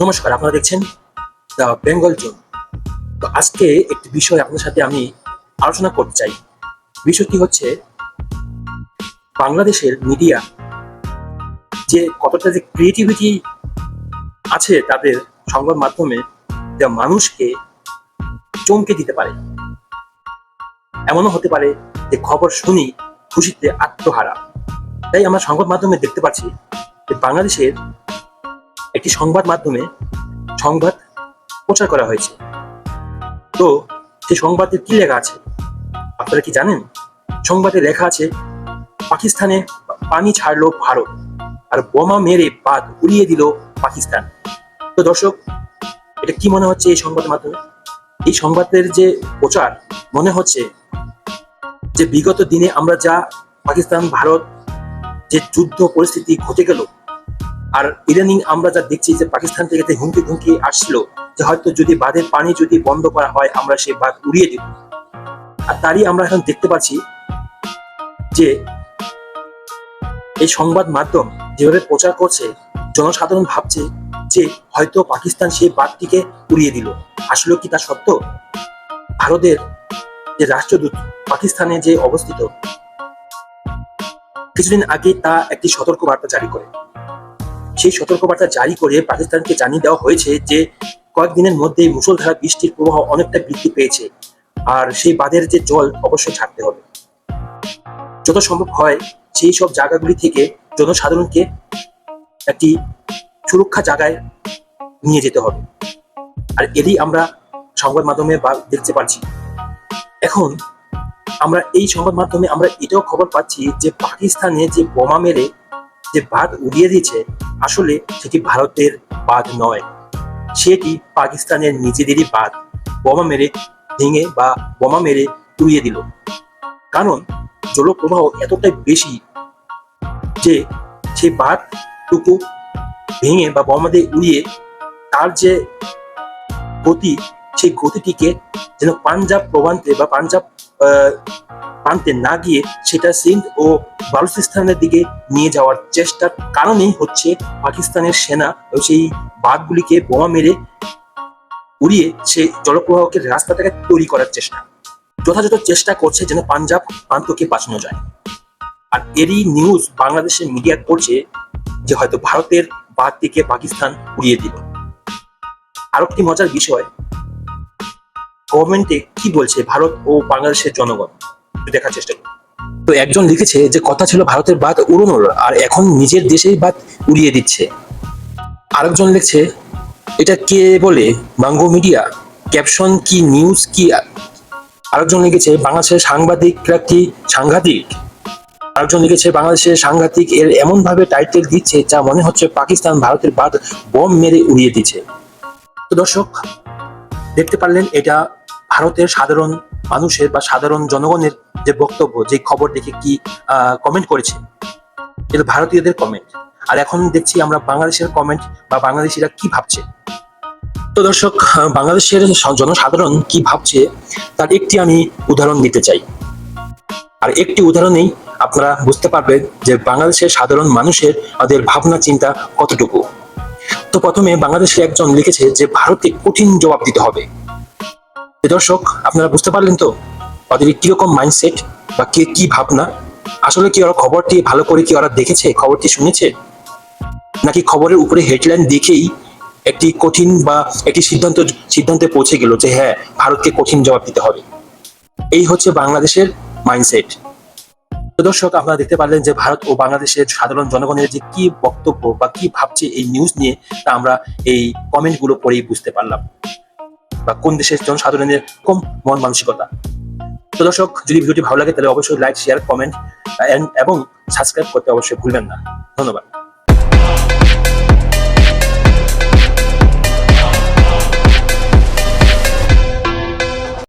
নমস্কার, আপনারা দেখছেন দ্য বেঙ্গল জোন। তো আজকে একটি বিষয় আপনার সাথে আমি আলোচনা করতে চাই। বিষয়টি হচ্ছে বাংলাদেশের মিডিয়া যে কতটা যে ক্রিয়েটিভিটি আছে তাদের সংবাদ মাধ্যমে, যা মানুষকে চমকে দিতে পারে। এমনও হতে পারে যে খবর শুনি খুশিতে আত্মহারা। তাই আমরা সংবাদ মাধ্যমে দেখতে পাচ্ছি যে বাংলাদেশের একটি সংবাদ মাধ্যমে সংবাদ প্রচার করা হয়েছে। তো সেই সংবাদে কি লেখা আছে? আপনারা কি জানেন? সংবাদে লেখা আছে, পাকিস্তানে পানি ছাড়লো ভারত আর বোমা মেরে বাদ উড়িয়ে দিল পাকিস্তান। তো দর্শক, এটা কি মনে হচ্ছে এই সংবাদের মাধ্যমে? এই সংবাদের যে প্রচার, মনে হচ্ছে যে বিগত দিনে আমরা যা পাকিস্তান ভারত যে যুদ্ধ পরিস্থিতি ঘটে গেল আর ইদানিং আমরা যা দেখছি যে পাকিস্তান থেকে হুমকি ধুমকি আসছিল যে হয়তো যদি বাঁধের পানি যদি বন্ধ করা হয়, আমরা সেই বাঁধ উড়িয়ে দিব। আর তারই আমরা এখন দেখতে পাচ্ছি যে এই সংবাদ মাধ্যম যেভাবে প্রচার করছে, জনসাধারণ ভাবছে যে হয়তো পাকিস্তান সেই বাঁধটিকে উড়িয়ে দিল। আসলে কি তা সত্য? ভারতের যে রাষ্ট্রদূত, পাকিস্তানে যে অবস্থিত, কিছুদিন আগে তা একটি সতর্ক বার্তা জারি করে। সেই সতর্কবার্তা জারি করে পাকিস্তানকে জানিয়ে দেওয়া হয়েছে যে, কয়েকদিনের মধ্যেই মুষলধারা বৃষ্টির প্রবাহ অনেকটা বৃদ্ধি পেয়েছে। আর সেই বাঁধের যে জল অবশ্যই ছাড়তে হবে। যত সম্ভব হয় সেই সব জায়গাগুলি থেকে জনসাধারণকে একটি সুরক্ষা জায়গায় নিয়ে যেতে হবে। আর এরই আমরা সংবাদ মাধ্যমে দেখতে পাচ্ছি। এখন আমরা এই সংবাদ মাধ্যমে আমরা এটাও খবর পাচ্ছি যে, পাকিস্তানে যে বোমা মেরে যে বাঁধ উড়িয়ে দিয়েছে, আসলে সেটি ভারতের বাঁধ নয়। সেটি পাকিস্তানের নিজেদেরই বাঁধ বোমা মেরে ভেঙে বা বোমা মেরে উড়িয়ে দিল। কারণ জলপ্রবাহ এতটাই বেশি যে সেই বাঁধটুকু ভেঙে বা বোমা দিয়ে উড়িয়ে তার যে গতি, সেই গতিটিকে যেন পাঞ্জাব প্রবান্তে বা পাঞ্জাব আহ, প্রান্তে না গিয়ে সেটা সিন্ধ ও বালুচিস্তানের দিকে নিয়ে যাওয়ার চেষ্টার কারণেই হচ্ছে পাকিস্তানের সেনা সেই বাঘগুলিকে বোমা মেরে উড়িয়ে সেই জলপ্রবাহকে রাস্তাটাকে তৈরি করার চেষ্টা। যথাযথ চেষ্টা করছে যেন পাঞ্জাব প্রান্তকে বাঁচানো যায়। আর এরই নিউজ বাংলাদেশের মিডিয়া করছে যে হয়তো ভারতের বাঘটিকে পাকিস্তান উড়িয়ে দিল। আরও একটি মজার বিষয় গভর্নমেন্টে কি বলছে ভারত ও বাংলাদেশের জনগণ? দেখার চেষ্টা করি তো একজন লিখেছে যে, কথা ছিল ভারতের বাদ উড়োনোর আর এখন নিজের দেশেই বাদ উড়িয়ে দিচ্ছে। আরেকজন লিখছে, এটা কে বলে? বাঙ্গো মিডিয়া? ক্যাপশন কি, নিউজ কি? আরেকজন লিখেছে, বাংলাদেশের সাংবাদিকরা কি সাংঘাতিক। আরেকজন লিখেছে, বাংলাদেশের সাংঘাতিক এর এমন ভাবে টাইটেল দিচ্ছে যা মনে হচ্ছে পাকিস্তান ভারতের বাদ বোম মেরে উড়িয়ে দিচ্ছে। তো দর্শক, দেখতে পারলেন এটা ভারতের সাধারণ মানুষের বা সাধারণ জনগণের যে বক্তব্য, যে খবর দেখে কি কমেন্ট করেছে এটা ভারতীয়দের কমেন্ট আর এখন দেখছি আমরা বাংলাদেশের কমেন্ট বা বাংলাদেশিরা কি ভাবছে। তো দর্শক বাংলাদেশের জনসাধারণ কি ভাবছে, তার একটি আমি উদাহরণ দিতে চাই। আর একটি উদাহরণেই আপনারা বুঝতে পারবেন যে বাংলাদেশের সাধারণ মানুষের তাদের ভাবনা, চিন্তা কতটুকু। তো প্রথমে বাংলাদেশের একজন লিখেছে যে, ভারতকে কঠিন জবাব দিতে হবে। দর্শক, আপনারা বুঝতে পারলেন তো ওদের কীরকম মাইন্ডসেট বা কে কি ভাবনা? আসলে কি ওরা খবরটি ভালো করে কি ওরা দেখেছে, খবরটি শুনেছে? নাকি খবরের উপরে হেডলাইন দেখেই একটি কঠিন বা একটি সিদ্ধান্ত, সিদ্ধান্তে পৌঁছে গেল যে হ্যাঁ ভারতকে কঠিন জবাব দিতে হবে? এই হচ্ছে বাংলাদেশের মাইন্ডসেট দর্শক, আপনারা দেখতে পারলেন যে ভারত ও বাংলাদেশের সাধারণ জনগণের যে কি বক্তব্য বা কি ভাবছে এই নিউজ নিয়ে তা আমরা এই কমেন্টগুলো পড়েই বুঝতে পারলাম। বা কোন দেশের জনসাধারণের কম মন মানসিকতা। তো দর্শক, যদি ভিডিওটি ভালো লাগে, তাহলে অবশ্যই লাইক শেয়ার কমেন্ট এবং সাবস্ক্রাইব করতে অবশ্যই ভুলবেন না। ধন্যবাদ।